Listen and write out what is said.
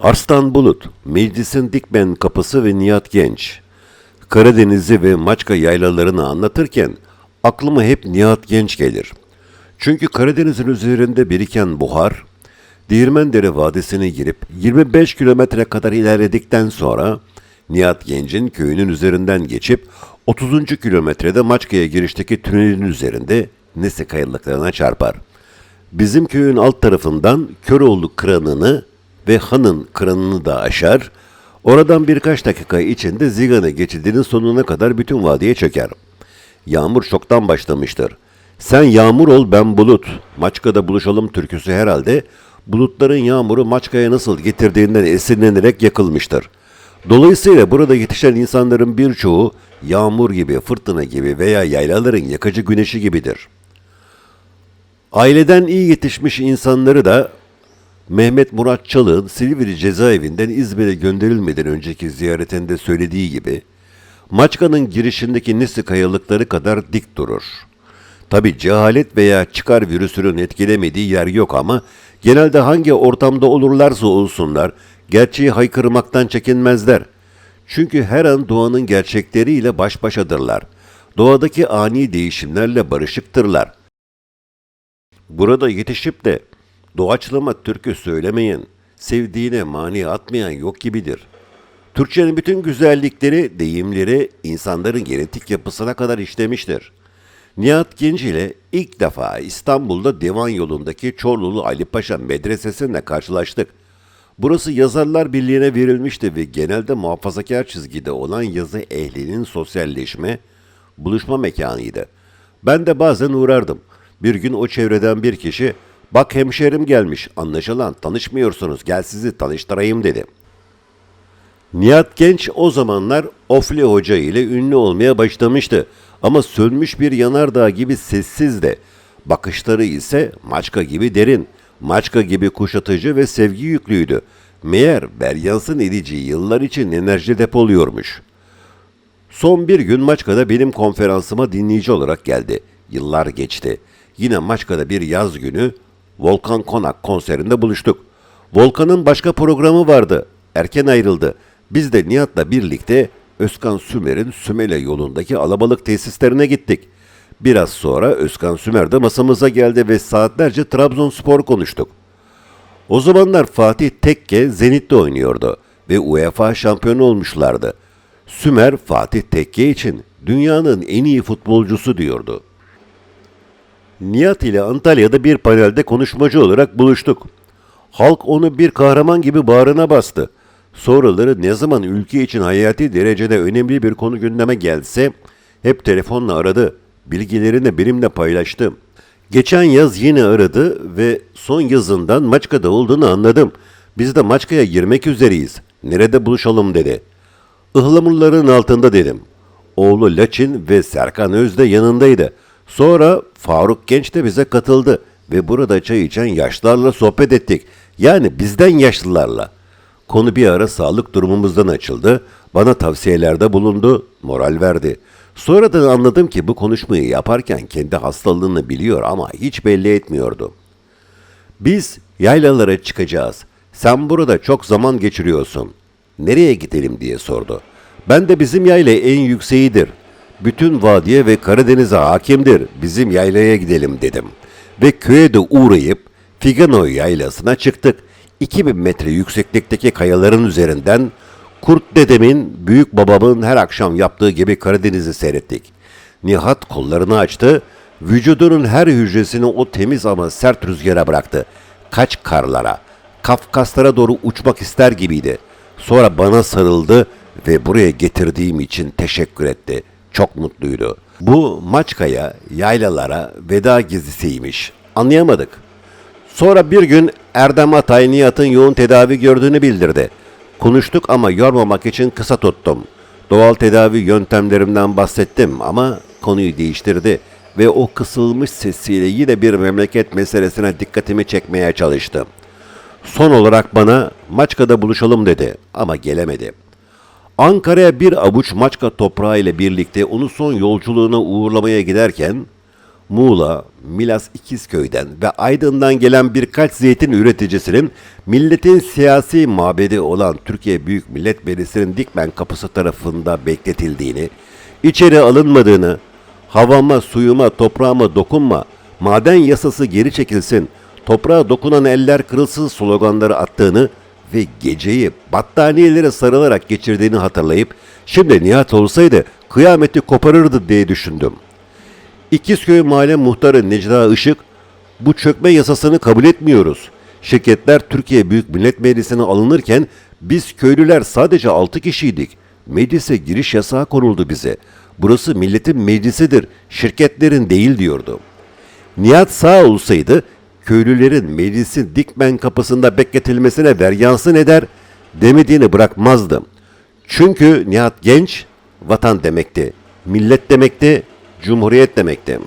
Arslan Bulut, meclisin Dikmen kapısı ve Nihat Genç. Karadeniz'i ve Maçka yaylalarını anlatırken aklıma hep Nihat Genç gelir. Çünkü Karadeniz'in üzerinde biriken buhar, Değirmendere Vadisi'ne girip 25 kilometre kadar ilerledikten sonra Nihat Genç'in köyünün üzerinden geçip 30. kilometrede Maçka'ya girişteki tünelin üzerinde Nesi kayalıklarına çarpar. Bizim köyün alt tarafından Köroğlu kranını ve Han'ın kranını da aşar. Oradan birkaç dakika içinde Zigana geçidinin sonuna kadar bütün vadiye çöker. Yağmur çoktan başlamıştır. Sen yağmur ol ben bulut. Maçka'da buluşalım türküsü herhalde bulutların yağmuru Maçka'ya nasıl getirdiğinden esinlenerek yakılmıştır. Dolayısıyla burada yetişen insanların birçoğu yağmur gibi, fırtına gibi veya yaylaların yakıcı güneşi gibidir. Aileden iyi yetişmiş insanları da Mehmet Murat Çalık'ın Silivri cezaevinden İzmir'e gönderilmeden önceki ziyaretinde söylediği gibi Maçka'nın girişindeki Nisi kayalıkları kadar dik durur. Tabi cehalet veya çıkar virüsünün etkilemediği yer yok ama genelde hangi ortamda olurlarsa olsunlar gerçeği haykırmaktan çekinmezler. Çünkü her an doğanın gerçekleriyle baş başadırlar. Doğadaki ani değişimlerle barışıktırlar. Burada yetişip de doğaçlama türkü söylemeyen, sevdiğine mani atmayan yok gibidir. Türkçenin bütün güzellikleri, deyimleri insanların genetik yapısına kadar işlemiştir. Nihat Genç ile ilk defa İstanbul'da Devan yolundaki Çorlulu Ali Paşa medresesinde karşılaştık. Burası Yazarlar Birliği'ne verilmişti ve genelde muhafazakar çizgide olan yazı ehlinin sosyalleşme, buluşma mekanıydı. Ben de bazen uğrardım. Bir gün o çevreden bir kişi, bak hemşerim gelmiş, anlaşılan tanışmıyorsunuz, gel sizi tanıştırayım dedi. Nihat Genç o zamanlar Ofli Hoca ile ünlü olmaya başlamıştı ama sönmüş bir yanardağ gibi sessizdi. Bakışları ise maçka gibi derin, maçka gibi kuşatıcı ve sevgi yüklüydü. Meğer Beryans'ın edici yıllar için enerji depoluyormuş. Son bir gün Maçka'da benim konferansıma dinleyici olarak geldi. Yıllar geçti. Yine Maçka'da bir yaz günü Volkan Konak konserinde buluştuk. Volkan'ın başka programı vardı. Erken ayrıldı. Biz de Nihat'la birlikte Özkan Sümer'in Sümele yolundaki alabalık tesislerine gittik. Biraz sonra Özkan Sümer de masamıza geldi ve saatlerce Trabzonspor konuştuk. O zamanlar Fatih Tekke Zenit'te oynuyordu ve UEFA şampiyonu olmuşlardı. Sümer Fatih Tekke için dünyanın en iyi futbolcusu diyordu. Nihat ile Antalya'da bir panelde konuşmacı olarak buluştuk. Halk onu bir kahraman gibi bağrına bastı. Sonraları ne zaman ülke için hayati derecede önemli bir konu gündeme gelse hep telefonla aradı. Bilgilerini benimle paylaştı. Geçen yaz yine aradı ve son yazından Maçka'da olduğunu anladım. Biz de Maçka'ya girmek üzereyiz. Nerede buluşalım dedi. Ihlamurların altında dedim. Oğlu Laçin ve Serkan Öz de yanındaydı. Sonra Faruk Genç de bize katıldı ve burada çay içen yaşlılarla sohbet ettik. Yani bizden yaşlılarla. Konu bir ara sağlık durumumuzdan açıldı. Bana tavsiyelerde bulundu, moral verdi. Sonradan anladım ki bu konuşmayı yaparken kendi hastalığını biliyor ama hiç belli etmiyordu. Biz yaylalara çıkacağız. Sen burada çok zaman geçiriyorsun. Nereye gidelim diye sordu. Ben de bizim yayla en yükseğidir. Bütün vadiye ve Karadeniz'e hakimdir. Bizim yaylaya gidelim dedim. Ve köye de uğrayıp Figano yaylasına çıktık. 2000 metre yükseklikteki kayaların üzerinden Kurt dedemin, büyük babamın her akşam yaptığı gibi Karadeniz'i seyrettik. Nihat kollarını açtı, vücudunun her hücresini o temiz ama sert rüzgara bıraktı. Kaç karlara, Kafkaslara doğru uçmak ister gibiydi. Sonra bana sarıldı ve buraya getirdiğim için teşekkür etti. Çok mutluydu. Bu Maçka'ya, yaylalara veda gezisiymiş. Anlayamadık. Sonra bir gün Erdem Atay Nihat'ın yoğun tedavi gördüğünü bildirdi. Konuştuk ama yormamak için kısa tuttum. Doğal tedavi yöntemlerimden bahsettim ama konuyu değiştirdi ve o kısılmış sesiyle yine bir memleket meselesine dikkatimi çekmeye çalıştı. Son olarak bana Maçka'da buluşalım dedi ama gelemedi. Ankara'ya bir avuç Maçka toprağı ile birlikte onu son yolculuğuna uğurlamaya giderken Muğla, Milas İkizköy'den ve Aydın'dan gelen birkaç zeytin üreticisinin milletin siyasi mabedi olan Türkiye Büyük Millet Meclisi'nin Dikmen kapısı tarafında bekletildiğini, içeri alınmadığını, havama, suyuma, toprağıma dokunma, maden yasası geri çekilsin, toprağa dokunan eller kırılsın sloganları attığını ve geceyi battaniyelere sarılarak geçirdiğini hatırlayıp şimdi Nihat olsaydı kıyameti koparırdı diye düşündüm. İkizköy Mahalle Muhtarı Necla Işık, bu çökme yasasını kabul etmiyoruz. Şirketler Türkiye Büyük Millet Meclisi'ne alınırken biz köylüler sadece 6 kişiydik. Meclise giriş yasağı konuldu bize. Burası milletin meclisidir, şirketlerin değil diyordu. Nihat sağ olsaydı köylülerin meclisin dikmen kapısında bekletilmesine veryansın eder demediğini bırakmazdım. Çünkü Nihat genç vatan demekti, millet demekti, cumhuriyet demekti.